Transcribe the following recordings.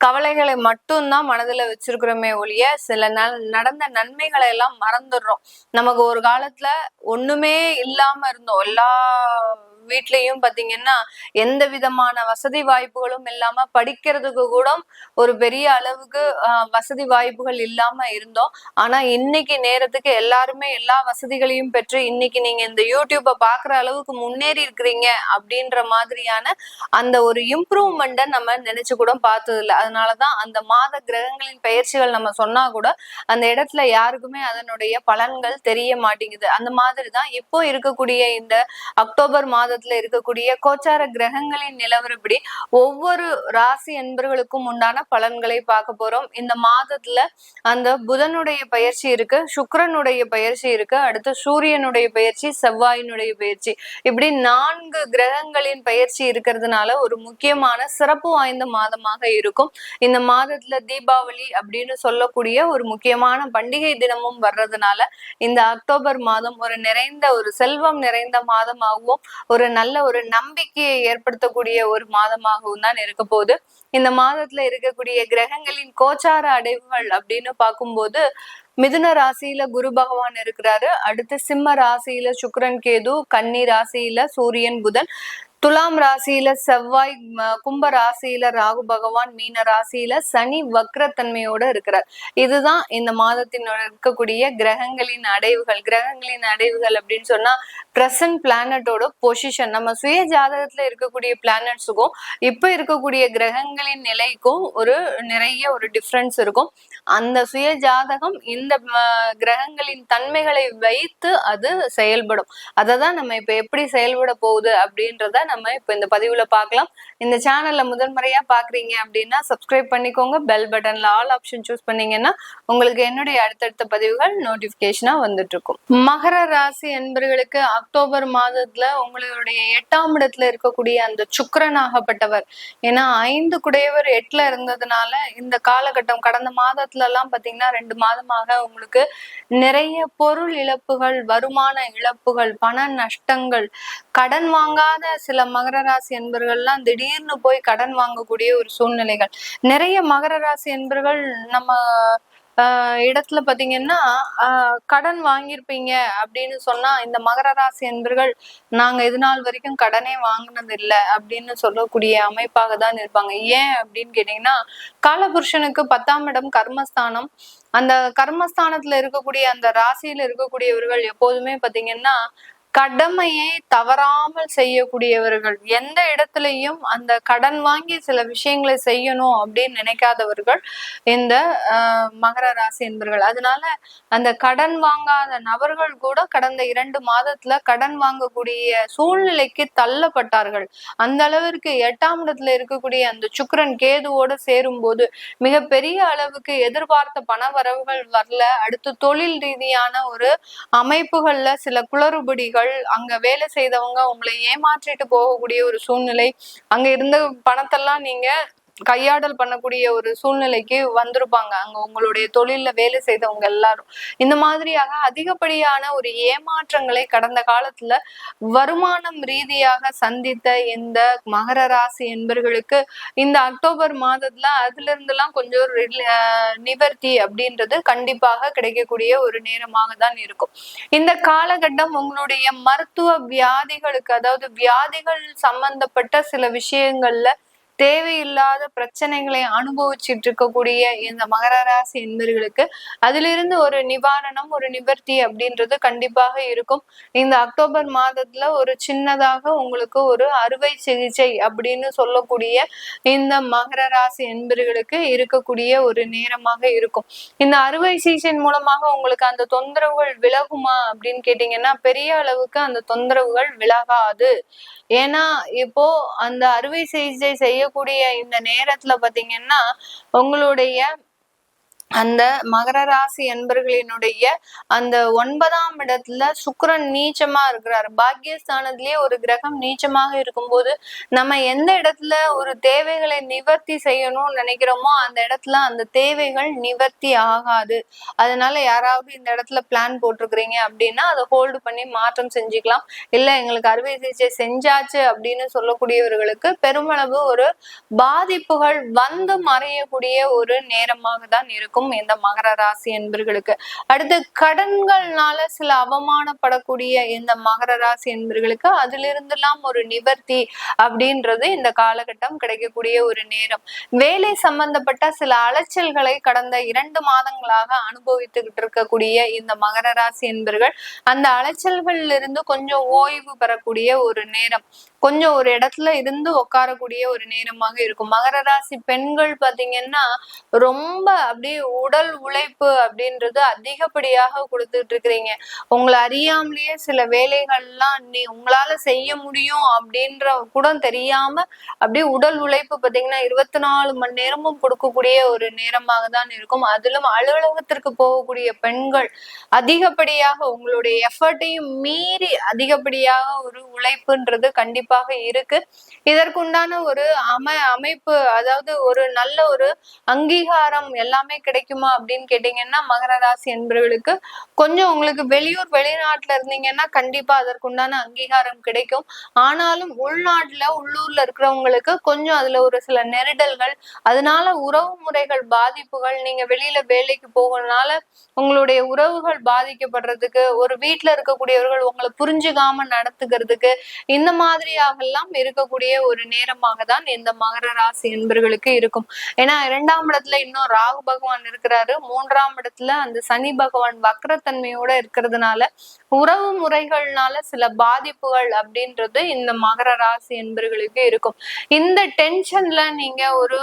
கவலைகளை மட்டும்தான் மனதுல வச்சிருக்கிறோமே ஒழிய சில ந நடந்த நன்மைகளை எல்லாம் மறந்துடுறோம். நமக்கு ஒரு காலத்துல ஒண்ணுமே இல்லாம இருந்தோம். எல்லா வீட்லயும் பாத்தீங்கன்னா எந்த விதமான வசதி வாய்ப்புகளும் இல்லாம படிக்கிறதுக்கு கூட ஒரு பெரிய அளவுக்கு வசதி வாய்ப்புகள் இல்லாம இருந்தோம். ஆனா இன்னைக்கு நேரத்துக்கு எல்லாருமே எல்லா வசதிகளையும் பெற்று இன்னைக்கு நீங்க இந்த யூடியூப்பை பாக்குற அளவுக்கு முன்னேறி இருக்கிறீங்க அப்படின்ற மாதிரியான அந்த ஒரு இம்ப்ரூவ்மெண்ட்டை நம்ம நினைச்சு கூட பார்த்தது இல்லை. அதனாலதான் அந்த மாத கிரகங்களின் பயிற்சிகள் நம்ம சொன்னா கூட அந்த இடத்துல யாருக்குமே அதனுடைய பலன்கள் தெரிய மாட்டேங்குது. அந்த மாதிரிதான் இப்போ இருக்கக்கூடிய இந்த அக்டோபர் மாதத்துல இருக்கக்கூடிய கோச்சார கிரகங்களின் நிலவரப்படி ஒவ்வொரு ராசி என்பர்களுக்கும் உண்டான பலன்களை பார்க்க போறோம். இந்த மாதத்துல அந்த புதனுடைய பயிற்சி இருக்கு சுக்கரனுடைய பயிற்சி இருக்கு அடுத்து சூரியனுடைய பயிற்சி செவ்வாயினுடைய பயிற்சி. இப்படி நான்கு கிரகங்களின் பயிற்சி இருக்கிறதுனால ஒரு முக்கியமான சிறப்பு வாய்ந்த மாதமாக இருக்கும். இந்த மாதத்துல தீபாவளி அப்படின்னு சொல்லக்கூடிய ஒரு முக்கியமான பண்டிகை தினமும் வர்றதுனால இந்த அக்டோபர் மாதம் ஒரு நிறைந்த ஒரு செல்வம் நிறைந்த மாதமாகவும் ஒரு நல்ல ஒரு நம்பிக்கையை ஏற்படுத்தக்கூடிய ஒரு மாதமாகவும் தான் இருக்க போகுது. இந்த மாதத்துல இருக்கக்கூடிய கிரகங்களின் கோச்சார அடைவுகள் அப்படின்னு பார்க்கும்போது மிதுன ராசியில குரு பகவான் இருக்கிறாரு. அடுத்து சிம்ம ராசியில சுக்கரன் கேது கன்னி ராசியில சூரியன் புதன். துலாம் ராசியில செவ்வாய் கும்ப ராசியில ராகு பகவான் மீன ராசியில சனி வக்ரத்தன்மையோட இருக்கிறார். இதுதான் இந்த மாதத்தின் இருக்கக்கூடிய கிரகங்களின் அடைவுகள். கிரகங்களின் அடைவுகள் அப்படின்னு சொன்னா பிரசன்ட் பிளானட்டோட பொசிஷன் நம்ம சுய ஜாதகத்துல இருக்கக்கூடிய பிளானட்ஸுக்கும் இப்ப இருக்கக்கூடிய கிரகங்களின் நிலைக்கும் ஒரு நிறைய ஒரு டிஃப்ரென்ஸ் இருக்கும். அந்த சுய ஜாதகம் இந்த கிரகங்களின் தன்மைகளை வைத்து அது செயல்படும். அதை தான் நம்ம இப்ப எப்படி செயல்பட போகுது அப்படின்றத நம்ம இப்போ இந்த பதிவுல பார்க்கலாம் இந்த சேனல்ல முதன்முறையா பாக்குறீங்க அப்படின்னா சப்ஸ்கிரைப் பண்ணிக்கோங்க. பெல் பட்டன்ல ஆல் ஆப்ஷன் சூஸ் பண்ணீங்கன்னா உங்களுக்கு என்னுடைய அடுத்தடுத்த பதிவுகள் நோட்டிபிகேஷனா வந்துட்டு இருக்கும் மகர ராசி என்பர்களுக்கு அக்டோபர் மாதத்துல உங்களுடைய எட்டாம் இடத்துல இருக்கக்கூடிய அந்த சுக்கரனாகப்பட்டவர் ஏன்னா ஐந்து குடையவர் எட்டுல இருந்ததுனால இந்த காலகட்டம் கடந்த மாதத்துல எல்லாம் பாத்தீங்கன்னா ரெண்டு மாதமாக உங்களுக்கு நிறைய பொருள் இழப்புகள் வருமான இழப்புகள் பண நஷ்டங்கள் கடன் வாங்காத சில சில மகர ராசி என்பர்கள்லாம் திடீர்னு போய் கடன் வாங்கக்கூடிய ஒரு சூழ்நிலைகள். நிறைய மகர ராசி என்பர்கள் நம்ம இடத்துல பாத்தீங்கன்னா கடன் வாங்கியிருப்பீங்க அப்படின்னு சொன்னா இந்த மகர ராசி என்பர்கள் நாங்க இது நாள் வரைக்கும் கடனே வாங்கினது இல்லை அப்படின்னு சொல்லக்கூடிய அமைப்பாக தான் இருப்பாங்க. ஏன் அப்படின்னு கேட்டீங்கன்னா காலபுருஷனுக்கு பத்தாம் இடம் கர்மஸ்தானம். அந்த கர்மஸ்தானத்துல இருக்கக்கூடிய அந்த ராசியில இருக்கக்கூடியவர்கள் எப்போதுமே பாத்தீங்கன்னா கடமையை தவறாமல் செய்யக்கூடியவர்கள் எந்த இடத்துலையும் அந்த கடன் வாங்கி சில விஷயங்களை செய்யணும் அப்படின்னு நினைக்காதவர்கள் இந்த மகர ராசி என்பர்கள். அதனால அந்த கடன் வாங்காத நபர்கள் கூட கடந்த இரண்டு மாதத்துல கடன் வாங்கக்கூடிய சூழ்நிலைக்கு தள்ளப்பட்டார்கள். அந்த அளவிற்கு எட்டாம் இடத்துல இருக்கக்கூடிய அந்த சுக்கரன் கேதுவோடு சேரும் போது மிக பெரிய அளவுக்கு எதிர்பார்த்த பண வரவுகள் வரல. அடுத்து தொழில் ரீதியான ஒரு அமைப்புகள்ல சில குளறுபடிகள் அங்க வேலை செய்தவங்க உங்களை ஏமாற்றிட்டு போகக்கூடிய ஒரு சூழ்நிலை அங்க இருந்த பணத்தெல்லாம் நீங்க கையாடல் பண்ணக்கூடிய ஒரு சூழ்நிலைக்கு வந்திருப்பாங்க. அங்க உங்களுடைய தொழில வேலை செய்தவங்க எல்லாரும். இந்த மாதிரியாக அதிகப்படியான ஒரு ஏமாற்றங்களை கடந்த காலத்துல வருமானம் ரீதியாக சந்தித்த இந்த மகர ராசி என்பர்களுக்கு இந்த அக்டோபர் மாதத்துல அதுல இருந்தெல்லாம் கொஞ்சம் நிவர்த்தி அப்படின்றது கண்டிப்பாக கிடைக்கக்கூடிய ஒரு நேரமாக தான் இருக்கும். இந்த காலகட்டம் உங்களுடைய மருத்துவ வியாதிகளுக்கு அதாவது வியாதிகள் சம்பந்தப்பட்ட சில விஷயங்கள்ல தேவையில்லாத பிரச்சனைகளை அனுபவிச்சுட்டு இருக்கக்கூடிய இந்த மகர ராசி என்பர்களுக்கு அதிலிருந்து ஒரு நிவாரணம் ஒரு நிவர்த்தி அப்படின்றது கண்டிப்பாக இருக்கும். இந்த அக்டோபர் மாதத்துல ஒரு சின்னதாக உங்களுக்கு ஒரு அறுவை சிகிச்சை அப்படின்னு சொல்லக்கூடிய இந்த மகர ராசி என்பர்களுக்கு இருக்கக்கூடிய ஒரு நேரமாக இருக்கும். இந்த அறுவை சிகிச்சை மூலமாக உங்களுக்கு அந்த தொந்தரவுகள் விலகுமா அப்படின்னு கேட்டீங்கன்னா பெரிய அளவுக்கு அந்த தொந்தரவுகள் விலகாது. ஏன்னா இப்போ அந்த அறுவை சிகிச்சை செய்ய இருக்கக்கூடிய இந்த நேரத்துல பாத்தீங்கன்னா உங்களுடைய அந்த மகர ராசி என்பர்களினுடைய அந்த ஒன்பதாம் இடத்துல சுக்கரன் நீச்சமா இருக்கிறாரு. பாக்கியஸ்தானத்திலேயே ஒரு கிரகம் நீச்சமாக இருக்கும்போது நம்ம எந்த இடத்துல ஒரு தேவைகளை நிவர்த்தி செய்யணும்னு நினைக்கிறோமோ அந்த இடத்துல அந்த தேவைகள் நிவர்த்தி ஆகாது. அதனால யாராவது இந்த இடத்துல பிளான் போட்டிருக்கிறீங்க அப்படின்னா அதை ஹோல்டு பண்ணி மாற்றம் செஞ்சுக்கலாம். இல்ல எங்களுக்கு அறுவை சிகிச்சை செஞ்சாச்சு அப்படின்னு சொல்லக்கூடியவர்களுக்கு பெருமளவு ஒரு பாதிப்புகள் வந்து மறையக்கூடிய ஒரு நேரமாக தான் இருக்கும். இருக்கும். இந்த மகர ராசி என்பர்களுக்கு. அடுத்து கடன்கள்னால சில அவமானப்படக்கூடிய இந்த மகர ராசி என்பர்களுக்கு அதிலிருந்து எல்லாம் ஒரு நிவர்த்தி அப்படின்றது இந்த காலகட்டம் கிடைக்கக்கூடிய ஒரு நேரம். வேலை சம்பந்தப்பட்ட சில அலைச்சல்களை கடந்த இரண்டு மாதங்களாக அனுபவித்துக்கிட்டு இருக்கக்கூடிய இந்த மகர ராசி என்பர்கள் அந்த அலைச்சல்கள் இருந்து கொஞ்சம் ஓய்வு பெறக்கூடிய ஒரு நேரம். கொஞ்சம் ஒரு இடத்துல இருந்து உட்காரக்கூடிய ஒரு நேரமாக இருக்கும். மகர ராசி பெண்கள் பாத்தீங்கன்னா ரொம்ப அப்படியே உடல் உழைப்பு அப்படின்றது அதிகப்படியாக கொடுத்துட்டு இருக்கிறீங்க உங்களை அறியாமலேயே சில வேலைகள்லாம் நீ உங்களால செய்ய முடியும் அப்படின்ற கூட தெரியாம அப்படியே உடல் உழைப்பு பாத்தீங்கன்னா இருபத்தி நாலு மணி நேரமும் கொடுக்கக்கூடிய ஒரு நேரமாக தான் இருக்கும். அதிலும் அலுவலகத்திற்கு போகக்கூடிய பெண்கள் அதிகப்படியாக உங்களுடைய எஃபர்ட்டையும் மீறி அதிகப்படியாக ஒரு உழைப்புன்றது கண்டிப்பாக இருக்கு. இதற்குண்டான ஒரு அமை அமைப்பு அதாவது ஒரு நல்ல ஒரு அங்கீகாரம் எல்லாமே கிடைக்குமா அப்படின்னு கேட்டீங்கன்னா மகர ராசி என்பவர்களுக்கு கொஞ்சம் உங்களுக்கு வெளியூர் வெளிநாட்டுல இருந்தீங்கன்னா கண்டிப்பா அதற்குண்டான அங்கீகாரம் கிடைக்கும். ஆனாலும் உள்நாட்டுல உள்ளூர்ல இருக்கிறவங்களுக்கு கொஞ்சம் அதுல ஒரு சில நெருடல்கள் அதனால உறவு முறைகள் பாதிப்புகள் நீங்க வெளியில வேலைக்கு போகறதுனால உங்களுடைய உறவுகள் பாதிக்கப்படுறதுக்கு ஒரு வீட்டுல இருக்கக்கூடியவர்கள் உங்களை புரிஞ்சுக்காம நடத்துக்கிறதுக்கு இந்த மாதிரியாகலாம் இருக்கக்கூடிய ஒரு நேரமாக தான் இந்த மகர ராசி என்பர்களுக்கு இருக்கும். ஏன்னா இரண்டாம் இடத்துல இன்னும் ராகு பகவான் இருக்கிறாரு. மூன்றாம் இடத்துல அந்த சனி பகவான் வக்ரத்தன்மையோட இருக்கிறதுனால உறவு முறைகள்னால சில பாதிப்புகள் அப்படின்றது இந்த மகர ராசி என்பர்களுக்கு இருக்கும். இந்த டென்ஷன்ல நீங்க ஒரு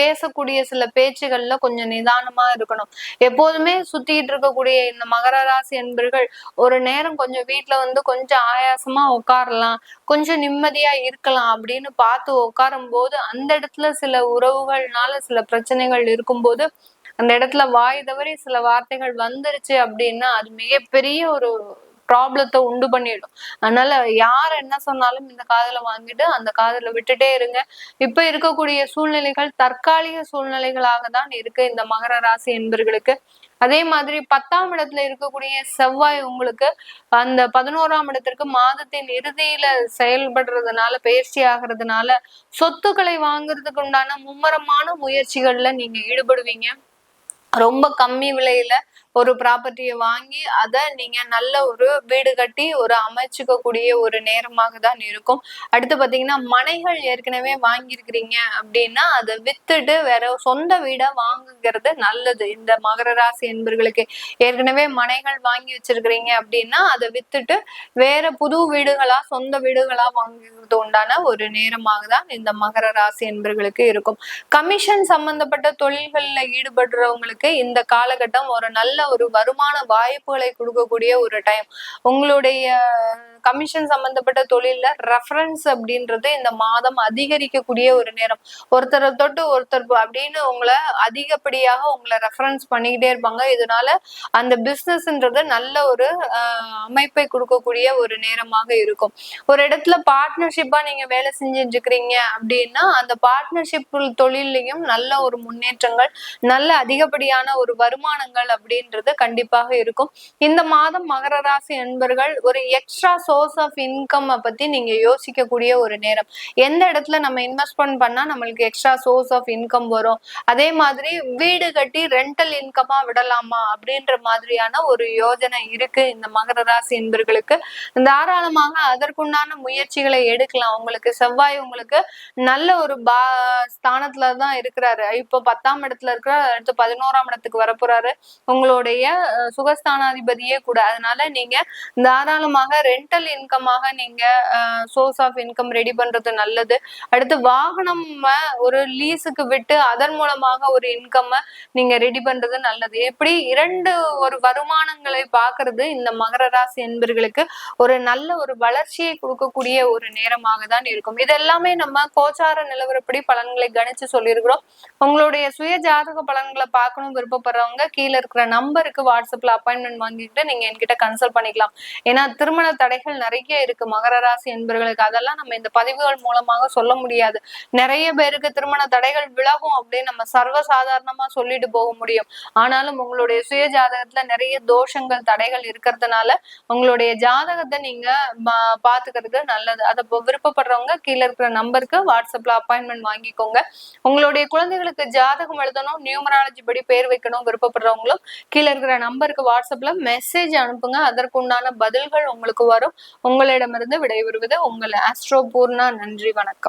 பேசக்கூடிய சில பேச்சுகள்ல கொஞ்சம் நிதானமா இருக்கணும். எப்போதுமே சுத்திட்டு இருக்கக்கூடிய இந்த மகர ராசி என்பர்கள் ஒரு நேரம் கொஞ்சம் வீட்டுல வந்து கொஞ்சம் ஆயாசமா உட்காரலாம் கொஞ்சம் நிம்மதியா இருக்கலாம் அப்படின்னு பார்த்து உட்காரும் போது அந்த இடத்துல சில உறவுகள்னால சில பிரச்சனைகள் இருக்கும்போது அந்த இடத்துல வாய் தவறி சில வார்த்தைகள் வந்துருச்சு அப்படின்னா அது மிகப்பெரிய ஒரு ப்ராப்ளத்தை உண்டு பண்ணிடும். அதனால யார் என்ன சொன்னாலும் இந்த காதல வாங்கிட்டு அந்த காதல விட்டுட்டே இருங்க. இப்ப இருக்கக்கூடிய சூழ்நிலைகள் தற்காலிக சூழ்நிலைகளாக தான் இருக்கு இந்த மகர ராசி என்பர்களுக்கு. அதே மாதிரி பத்தாம் இடத்துல இருக்கக்கூடிய செவ்வாய் உங்களுக்கு அந்த பதினோராம் இடத்திற்கு மாதத்தின் இறுதியில செயல்படுறதுனால பயிற்சி ஆகிறதுனால சொத்துக்களை வாங்குறதுக்கு உண்டான மும்மரமான முயற்சிகள்ல நீங்க ஈடுபடுவீங்க. ரொம்ப கம்மி விலையில ஒரு ப்ராப்பர்ட்டியை வாங்கி அதை நீங்க நல்ல ஒரு வீடு கட்டி ஒரு அமைச்சுக்க கூடிய ஒரு நேரமாக தான் இருக்கும். அடுத்து பாத்தீங்கன்னா மனைகள் ஏற்கனவே வாங்கியிருக்கிறீங்க அப்படின்னா அதை வித்துட்டு வேற சொந்த வீடை வாங்குங்கிறது நல்லது. இந்த மகர ராசி என்பர்களுக்கு. ஏற்கனவே மனைகள் வாங்கி வச்சிருக்கிறீங்க அப்படின்னா அதை வித்துட்டு வேற புது வீடுகளா சொந்த வீடுகளா வாங்குறது உண்டான ஒரு நேரமாக தான் இந்த மகர ராசி என்பர்களுக்கு இருக்கும். கமிஷன் சம்பந்தப்பட்ட தொழில்கள்ல ஈடுபடுறவங்களுக்கு இந்த காலகட்டம் ஒரு நல்ல ஒரு வருமான வாய்ப்புகளை கொடுக்கக்கூடிய ஒரு டைம் உங்களுடைய கமிஷன் சம்பந்தப்பட்ட தொழில ரெஃபரன்ஸ் அப்படின்றது இந்த மாதம் அதிகரிக்கக்கூடிய ஒரு நேரம். ஒருத்தரை தொட்டு ஒருத்தர் அப்படின்னு உங்களை அதிகப்படியாக உங்களை ரெஃபரன்ஸ் பண்ணிக்கிட்டே இருப்பாங்க. இதனால அந்த பிசினஸ்ன்றது நல்ல ஒரு அமைப்பை கொடுக்கக்கூடிய ஒரு நேரமாக இருக்கும். ஒரு இடத்துல பார்ட்னர்ஷிப்பா நீங்க வேலை செஞ்சுட்டு இருக்கிறீங்க அப்படின்னா அந்த பார்ட்னர்ஷிப் தொழிலையும் நல்ல ஒரு முன்னேற்றங்கள் நல்ல அதிகப்படியாக மாதிரியான ஒரு வருமானங்கள் அப்படின்றது கண்டிப்பாக இருக்கும். இந்த மாதம் மகர ராசி நண்பர்கள் ஒரு எக்ஸ்ட்ரா சோர்ஸ் ஆஃப் இன்கம் பத்தி நீங்க யோசிக்கக்கூடிய ஒரு நேரம். எந்த இடத்துல நம்ம இன்வெஸ்ட்மெண்ட் பண்ணா நம்மளுக்கு எக்ஸ்ட்ரா சோர்ஸ் ஆஃப் இன்கம் வரும்? அதே மாதிரி வீடு கட்டி ரெண்டல் இன்கமா விடலாமா? அப்படின்ற மாதிரியான ஒரு யோஜனை இருக்கு இந்த மகர ராசி என்பர்களுக்கு தாராளமாக அதற்குண்டான முயற்சிகளை எடுக்கலாம். உங்களுக்கு செவ்வாய் உங்களுக்கு நல்ல ஒரு பா ஸ்தானத்துல தான் இருக்கிறாரு. இப்போ பத்தாம் இடத்துல இருக்கிற அடுத்து பதினோராம் இடத்துக்கு வரப்போறாரு. உங்களுடைய சுகஸ்தானாதிபதியே கூட. அதனால நீங்க தாராளமாக ரெண்டல் இன்கமாக நீங்க சோர்ஸ் ஆஃப் இன்கம் ரெடி பண்றது நல்லது. அடுத்து வாகனம் ஒரு லீஸுக்கு விட்டு அதன் மூலமாக ஒரு இன்கம் நீங்க ரெடி பண்றது நல்லது. எப்படி இரண்டு ஒரு வருமானங்களை பாக்குறது இந்த மகர ராசி என்பர்களுக்கு ஒரு நல்ல ஒரு வளர்ச்சியை கொடுக்கக்கூடிய ஒரு நேரமாக தான் இருக்கும். இதெல்லாமே நம்ம கோச்சார நிலவரப்படி பலன்களை கணிச்சு சொல்லியிருக்கிறோம். உங்களுடைய சுய ஜாதக பலன்களை பார்க்கணும் பார்க்கணும் விருப்பப்படுறவங்க கீழே இருக்கிற நம்பருக்கு வாட்ஸ்அப்ல அப்பாயின்மெண்ட் வாங்கிட்டு நீங்க என்கிட்ட கன்சல்ட் பண்ணிக்கலாம். ஏன்னா திருமண தடைகள் நிறைய இருக்கு. மகர ராசி என்பவர்களுக்கு அதெல்லாம் நம்ம இந்த பதிவுகள் மூலமாக சொல்ல முடியாது. நிறைய பேருக்கு திருமண தடைகள் விலகும் அப்படின்னு நம்ம சர்வசாதாரணமா சொல்லிட்டு போக முடியும். ஆனாலும் உங்களுடைய சுய ஜாதகத்துல நிறைய தோஷங்கள் தடைகள் இருக்கிறதுனால உங்களுடைய ஜாதகத்தை நீங்க பாத்துக்கிறது நல்லது. அதை விருப்பப்படுறவங்க கீழே இருக்கிற நம்பருக்கு வாட்ஸ்அப்ல அப்பாயின்மெண்ட் வாங்கிக்கோங்க. உங்களுடைய குழந்தைகளுக்கு ஜாதகம் எழுதணும். நியூமராலஜி படி பேர் வைக்கணும் விருப்பப்படுறவங்களும் கீழே இருக்கிற நம்பருக்கு வாட்ஸ்அப்ல மெசேஜ் அனுப்புங்க. அதற்குண்டான பதில்கள் உங்களுக்கு வரும். உங்களிடமிருந்து விடைபெறுவது உங்கள் ஆஸ்ட்ரோ பூர்ணா நன்றி வணக்கம்.